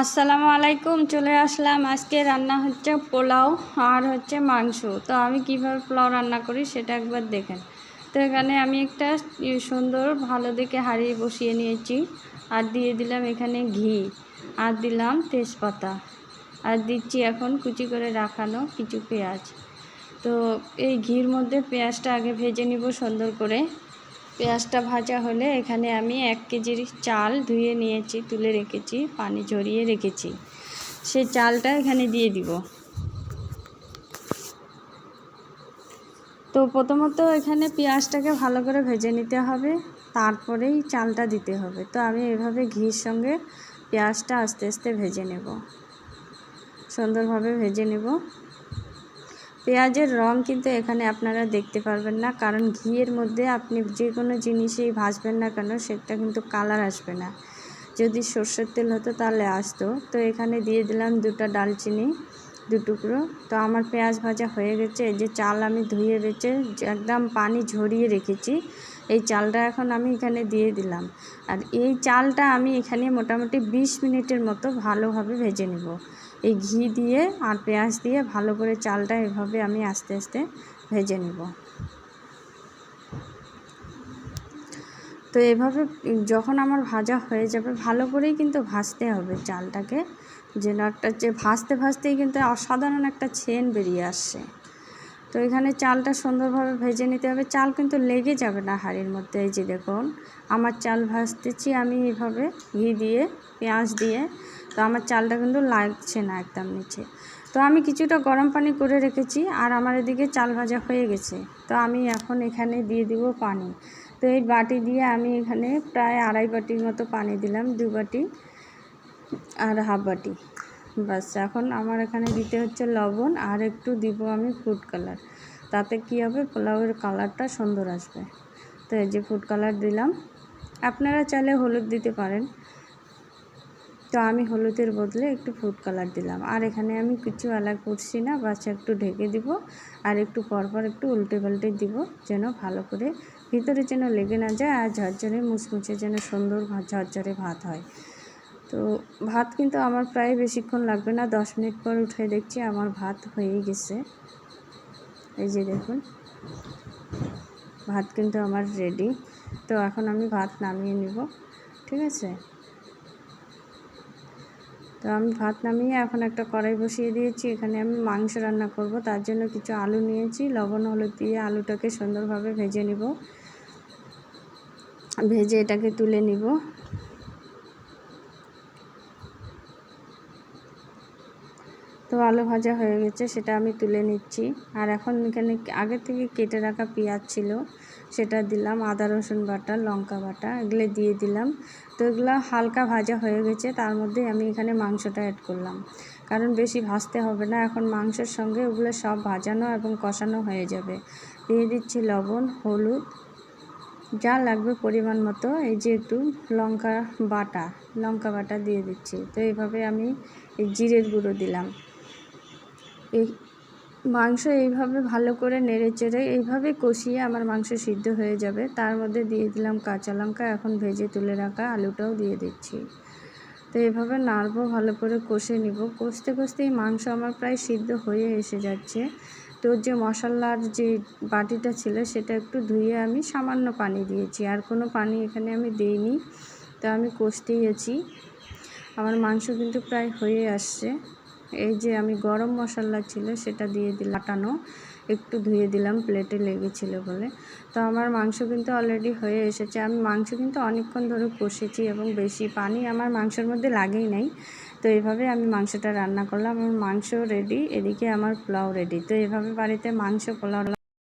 আসসালামু আলাইকুম, চলে আসলাম। আজকে রান্না হচ্ছে পোলাও আর হচ্ছে মাংস। তো আমি কীভাবে পোলাও রান্না করি সেটা একবার দেখেন। তো এখানে আমি একটা সুন্দর ভালো দেখে হাঁড়ি বসিয়ে নিয়েছি। আর দিয়ে দিলাম এখানে ঘি। আর দিলাম তেজপাতা। আর দিচ্ছি এখন কুচি করে রাখানো কিছু পেঁয়াজ। তো এই ঘির মধ্যে পেঁয়াজটা আগে ভেজে নিব সুন্দর করে। পেঁয়াজটা ভাজা হলে এখানে আমি এক কেজির চাল ধুয়ে নিয়েছি, তুলে রেখেছি, পানি ঝরিয়ে রেখেছি। সেই চালটা এখানে দিয়ে দিব। তো প্রথমত এখানে পেঁয়াজটাকে ভালো করে ভেজে নিতে হবে, তারপরেই চালটা দিতে হবে। তো আমি এভাবে ঘির সঙ্গে পেঁয়াজটা আস্তে আস্তে ভেজে নেব। সুন্দরভাবে ভেজে নেব। পেঁয়াজের রং কিন্তু এখানে আপনারা দেখতে পারবেন না। কারণ ঘিয়ের মধ্যে আপনি যে কোনো জিনিসেই ভাজবেন না কেন, সেটা কিন্তু কালার আসবে না। যদি সর্ষের তেল হতো তাহলে আসতো। তো এখানে দিয়ে দিলাম দুটা ডালচিনি, দু টুকরো। তো আমার পেঁয়াজ ভাজা হয়ে গেছে। এই যে চাল আমি ধুয়ে বেছে একদম পানি ঝরিয়ে রেখেছি। এই চালটা এখন আমি এখানে দিয়ে দিলাম। আর এই চালটা আমি এখানে মোটামুটি ২০ মিনিটের মতো ভালোভাবে ভেজে নেব। এই ঘি দিয়ে আর পেঁয়াজ দিয়ে ভালো করে চালটা এভাবে আমি আস্তে আস্তে ভেজে নেব। তো এভাবে যখন আমার ভাজা হয়ে যাবে, ভালো করেই কিন্তু ভাজতে হবে চালটাকে, যেন একটা যে ভাজতে ভাজতেই কিন্তু অসাধারণ একটা ছেন বেরিয়ে আসছে তো এখানে চালটা সুন্দরভাবে ভেজে নিতে হবে। চাল কিন্তু লেগে যাবে না হাঁড়ির মধ্যে, এই যে দেখুন। আমার চাল ভাজতেছি আমি এভাবে, ঘি দিয়ে, পেঁয়াজ দিয়ে তো আমার চালটা কিন্তু লাগছে না একদম নিচে। তো আমি কিছুটা গরম পানি করে রেখেছি আর আমার এদিকে চাল ভাজা হয়ে গেছে। তো আমি এখন এখানে দিয়ে দিব পানি। তো এই বাটি দিয়ে আমি এখানে প্রায় আড়াই বাটির মতো পানি দিলাম, দু বাটি আর হাফ বাটি। বাস এখন আমার এখানে দিতে হচ্ছে লবণ আর একটু দিব আমি ফুড কালার তাতে কী হবে? পোলাওয়ের কালারটা সুন্দর আসবে। তো এই যে ফুড কালার দিলাম। আপনারা চাইলে হলুদ দিতে পারেন। তো আমি হলুদের বদলে একটু ফুড কালার দিলাম। আর এখানে আমি কিছু এলাক করছি না, বাস একটু ঢেকে দিব আর একটু পরপর একটু উল্টে পাল্টে দিব যেন ভালো করে ভিতরে যেন লেগে না যায় আর ঝরঝরে মুচমুচে যেন সুন্দর ঝরঝরে ভাত হয়। তো ভাত কিন্তু আমার প্রায় বেশিক্ষণ লাগবে না, দশ মিনিট পর উঠে দেখছি আমার ভাত হয়েই গেছে। এই যে দেখুন, ভাত কিন্তু আমার রেডি তো এখন আমি ভাত নামিয়ে নিব, ঠিক আছে? তো আমি ভাত নামিয়ে এখন একটা কড়াই বসিয়ে দিয়েছি। এখানে আমি মাংস রান্না করব। তার জন্য কিছু আলু নিয়েছি। লবণ, হলুদ দিয়ে আলুটাকে সুন্দরভাবে ভেজে নিব। ভেজে এটাকে তুলে নিব। আলু ভাজা হয়ে গেছে, সেটা আমি তুলে নিচ্ছি। আর এখন এখানে আগে থেকে কেটে রাখা পেঁয়াজ ছিল, সেটা দিলাম, আদা, রসুন বাটা, লঙ্কা বাটা, এগুলো দিয়ে দিলাম। তো এগুলো হালকা ভাজা হয়ে গেছে, তার মধ্যে আমি এখানে মাংসটা অ্যাড করলাম। কারণ বেশি ভাজতে হবে না, এখন মাংসের সঙ্গে ওগুলো সব ভাজানো এবং কষানো হয়ে যাবে। দিয়ে দিচ্ছি লবণ, হলুদ, যা লাগবে পরিমাণ মতো, এই যে একটু লঙ্কা বাটা লঙ্কা বাটা দিয়ে দিচ্ছি। তো এইভাবে আমি এই জিরের গুঁড়ো দিলাম। এই মাংস এইভাবে ভালো করে নেড়ে চেড়ে এইভাবে কষিয়ে আমার মাংস সিদ্ধ হয়ে যাবে। তার মধ্যে দিয়ে দিলাম কাঁচা লঙ্কা, এখন ভেজে তুলে রাখা আলুটাও দিয়ে দিচ্ছি। তো এইভাবে নাড়বো, ভালো করে কষে নিব। কষতে কষতে এই মাংস আমার প্রায় সিদ্ধ হয়ে এসে যাচ্ছে। তো যে মশলার যে বাটিটা ছিল সেটা একটু ধুয়ে আমি সামান্য পানি দিয়েছি। আর কোনো পানি এখানে আমি দিইনি, তো আমি কষতেই আছি। আমার মাংস কিন্তু প্রায় হয়ে আসছে। এই যে আমি গরম মশলা ছিল সেটা দিয়ে দিলাম আটানো একটু ধুয়ে দিলাম, প্লেটে লেগেছিল বলে। তো আমার মাংস কিন্তু অলরেডি হয়ে এসেছে। আমি মাংস কিন্তু অনেকক্ষণ ধরে কষেছি এবং বেশি পানি আমার মাংসের মধ্যে লাগেই নাই। তো এভাবে আমি মাংসটা রান্না করলাম। আমার মাংস রেডি এদিকে আমার পোলাও রেডি তো এভাবে বাড়িতে মাংস, পোলাও